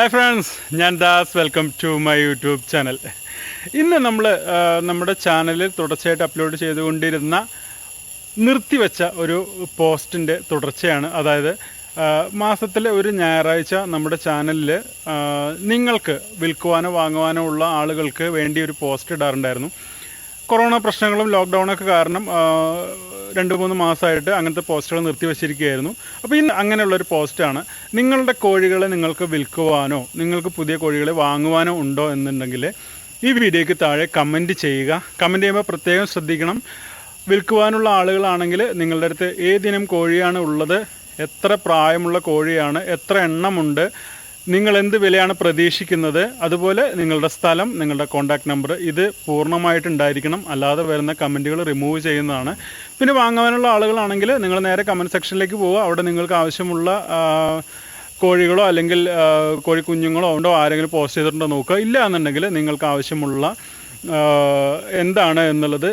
Hi friends ഞാൻ Das. Welcome to my YouTube channel ഇന്ന് നമ്മൾ നമ്മുടെ ചാനലിൽ തുടർച്ചയായിട്ട് അപ്ലോഡ് ചെയ്തുകൊണ്ടിരുന്ന നിർത്തിവെച്ച ഒരു പോസ്റ്റിന്റെ തുടർച്ചയാണ്. അതായത് മാസത്തിലെ ഒരു ഞായറാഴ്ച നമ്മുടെ ചാനലിൽ നിങ്ങൾക്ക് വിൽക്കുവാനോ വാങ്ങുവാനോ ഉള്ള ആളുകൾക്ക് വേണ്ടി ഒരു പോസ്റ്റ് ഇടാറുണ്ടായിരുന്നു. കൊറോണ പ്രശ്നങ്ങളും ലോക്ക്ഡൗണൊക്കെ കാരണം രണ്ട് മൂന്ന് മാസമായിട്ട് അങ്ങനത്തെ പോസ്റ്റുകൾ നിർത്തിവെച്ചിരിക്കുകയായിരുന്നു അപ്പോൾ ഇന്ന് അങ്ങനെയുള്ളൊരു പോസ്റ്റാണ്. നിങ്ങളുടെ കോഴികളെ നിങ്ങൾക്ക് വിൽക്കുവാനോ നിങ്ങൾക്ക് പുതിയ കോഴികളെ വാങ്ങുവാനോ ഉണ്ടോ എന്നുണ്ടെങ്കിൽ ഈ വീഡിയോയ്ക്ക് താഴെ കമന്റ് ചെയ്യുക. കമന്റ് ചെയ്യുമ്പോൾ പ്രത്യേകം ശ്രദ്ധിക്കണം. വിൽക്കുവാനുള്ള ആളുകളാണെങ്കിൽ നിങ്ങളുടെ അടുത്ത് ഏതിനും കോഴിയാണ് ഉള്ളത്. എത്ര പ്രായമുള്ള കോഴിയാണ് എത്ര എണ്ണമുണ്ട് നിങ്ങൾ എന്ത് വിലയാണ് പ്രതീക്ഷിക്കുന്നത്? അതുപോലെ നിങ്ങളുടെ സ്ഥലം നിങ്ങളുടെ കോൺടാക്ട് നമ്പർ ഇത് പൂർണമായിട്ടുണ്ടായിരിക്കണം. അല്ലാതെ വരുന്ന കമന്റുകൾ റിമൂവ് ചെയ്യുന്നതാണ്. പിന്നെ വാങ്ങാനുള്ള ആളുകളാണെങ്കിൽ നിങ്ങൾ നേരെ കമന്റ് സെക്ഷനിലേക്ക് പോവുക. അവിടെ നിങ്ങൾക്ക് ആവശ്യമുള്ള കോഴികളോ അല്ലെങ്കിൽ കോഴിക്കുഞ്ഞുങ്ങളോ ഉണ്ടോ ആരെങ്കിലും പോസ്റ്റ് ചെയ്തിട്ടുണ്ടോ നോക്കുക. ഇല്ല എന്നുണ്ടെങ്കിൽ നിങ്ങൾക്ക് ആവശ്യമുള്ള എന്താണ് എന്നുള്ളത്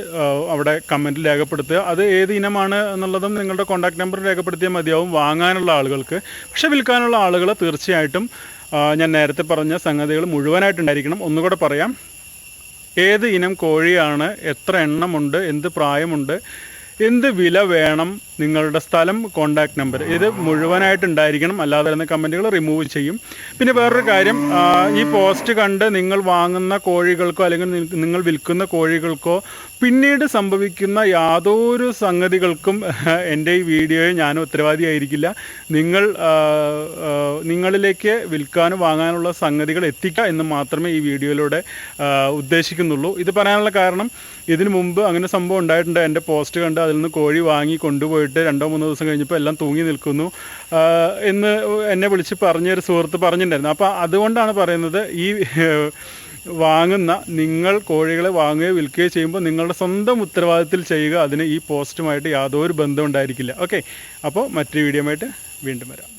അവിടെ കമന്റിൽ രേഖപ്പെടുത്തുക. അത് ഏത് ഇനമാണ് എന്നുള്ളതും നിങ്ങളുടെ കോൺടാക്ട് നമ്പർ രേഖപ്പെടുത്തിയാൽ മതിയാവും. വാങ്ങാനുള്ള ആളുകൾക്ക്. പക്ഷേ വിൽക്കാനുള്ള ആളുകൾ തീർച്ചയായിട്ടും ഞാൻ നേരത്തെ പറഞ്ഞ സംഗതികൾ മുഴുവനായിട്ടുണ്ടായിരിക്കണം. ഒന്നുകൂടെ പറയാം. ഏത് ഇനം കോഴിയാണ് എത്ര എണ്ണമുണ്ട് എന്ത് പ്രായമുണ്ട് എന്ത് വില വേണം നിങ്ങളുടെ സ്ഥലം കോണ്ടാക്ട് നമ്പർ ഇത് മുഴുവനായിട്ട് ഉണ്ടായിരിക്കണം അല്ലാതെ വരുന്ന കമന്റുകൾ റിമൂവ് ചെയ്യും. പിന്നെ വേറൊരു കാര്യം ഈ പോസ്റ്റ് കണ്ട് നിങ്ങൾ വാങ്ങുന്ന കോഴികൾക്കോ അല്ലെങ്കിൽ നിങ്ങൾ വിൽക്കുന്ന കോഴികൾക്കോ പിന്നീട് സംഭവിക്കുന്ന യാതൊരു സംഗതികൾക്കും എന്റെ ഈ വീഡിയോയെ ഞാൻ ഉത്തരവാദിയായിരിക്കില്ല. നിങ്ങൾ നിങ്ങളിലേക്ക് വിൽക്കാനും വാങ്ങാനുള്ള സംഗതികൾ എത്തിക്കുക എന്ന് മാത്രമേ ഈ വീഡിയോയിലൂടെ ഉദ്ദേശിക്കുന്നുള്ളൂ. ഇത് പറയാനുള്ള കാരണം ഇതിനു മുമ്പ് അങ്ങനെ സംഭവം ഉണ്ടായിട്ടുണ്ട്. എന്റെ പോസ്റ്റ് കണ്ട് അതിൽ നിന്ന് കോഴി വാങ്ങി കൊണ്ടുപോയിട്ട് രണ്ടോ മൂന്നോ ദിവസം കഴിഞ്ഞപ്പോൾ എല്ലാം തൂങ്ങി നിൽക്കുന്നു. എന്ന് എന്നെ വിളിച്ച് പറഞ്ഞൊരു സുഹൃത്ത് പറഞ്ഞിട്ടുണ്ടായിരുന്നു. അപ്പോൾ അതുകൊണ്ടാണ് പറയുന്നത് ഈ വാങ്ങുന്ന നിങ്ങൾ കോഴികളെ വാങ്ങുകയോ വിൽക്കുകയോ ചെയ്യുമ്പോൾ നിങ്ങളുടെ സ്വന്തം ഉത്തരവാദിത്തത്തിൽ ചെയ്യുക അതിന് ഈ പോസ്റ്റുമായിട്ട് യാതൊരു ബന്ധം ഉണ്ടായിരിക്കില്ല. ഓക്കെ? അപ്പോൾ മറ്റൊരു വീഡിയോ വീണ്ടും വരാം.